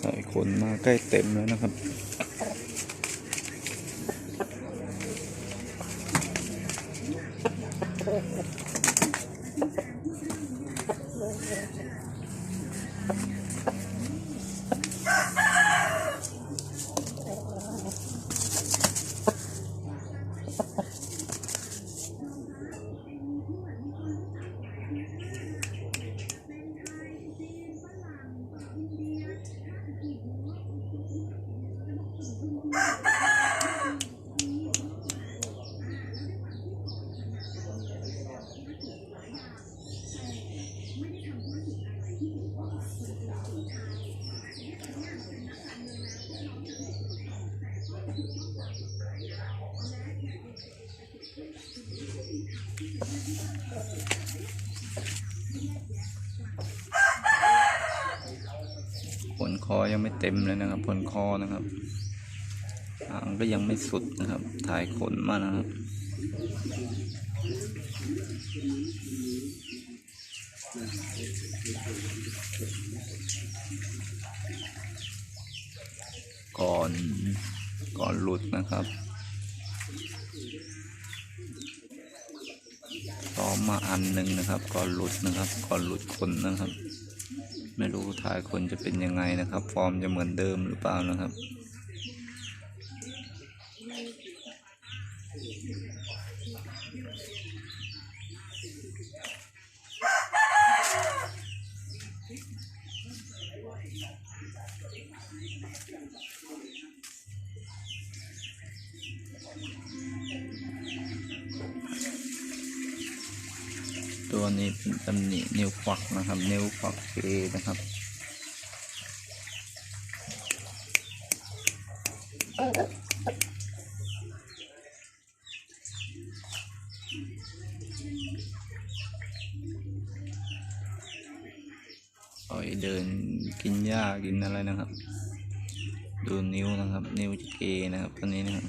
ใส่คนมาใกล้เต็มแล้วนะครับ ผลคอยังไม่เต็มเลยนะครับผลคอนะครับ หางก็ยังไม่สุดนะครับ ถ่ายขนมานะครับก่อนก่อนหลุดนะครับซ้อมาอันหนึ่งนะครับ ก่อนหลุดนะครับ ก่อนหลุดขนนะครับ ไม่รู้ถ่ายคนจะเป็นยังไงนะครับ ฟอร์มจะเหมือนเดิมหรือเปล่านะครับ ตัวนี้เป็นตำหนินิ้วควักนะครับ นิ้วควักเอนะครับเออ ปล่อยเดินกินหญ้ากินอะไรนะครับ ดูนิ้วนะครับ นิ้วเอนะครับตัวนี้นะครับ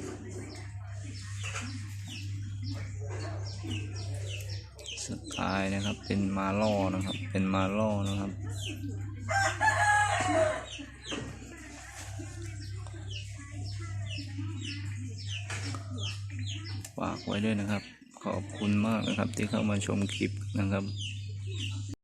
สกายนะครับ เป็นมาล่อนะครับ เป็นมาล่อนะครับ ฝากไว้ด้วยนะครับ ขอบคุณมากนะครับที่เข้ามาชมคลิปนะครับ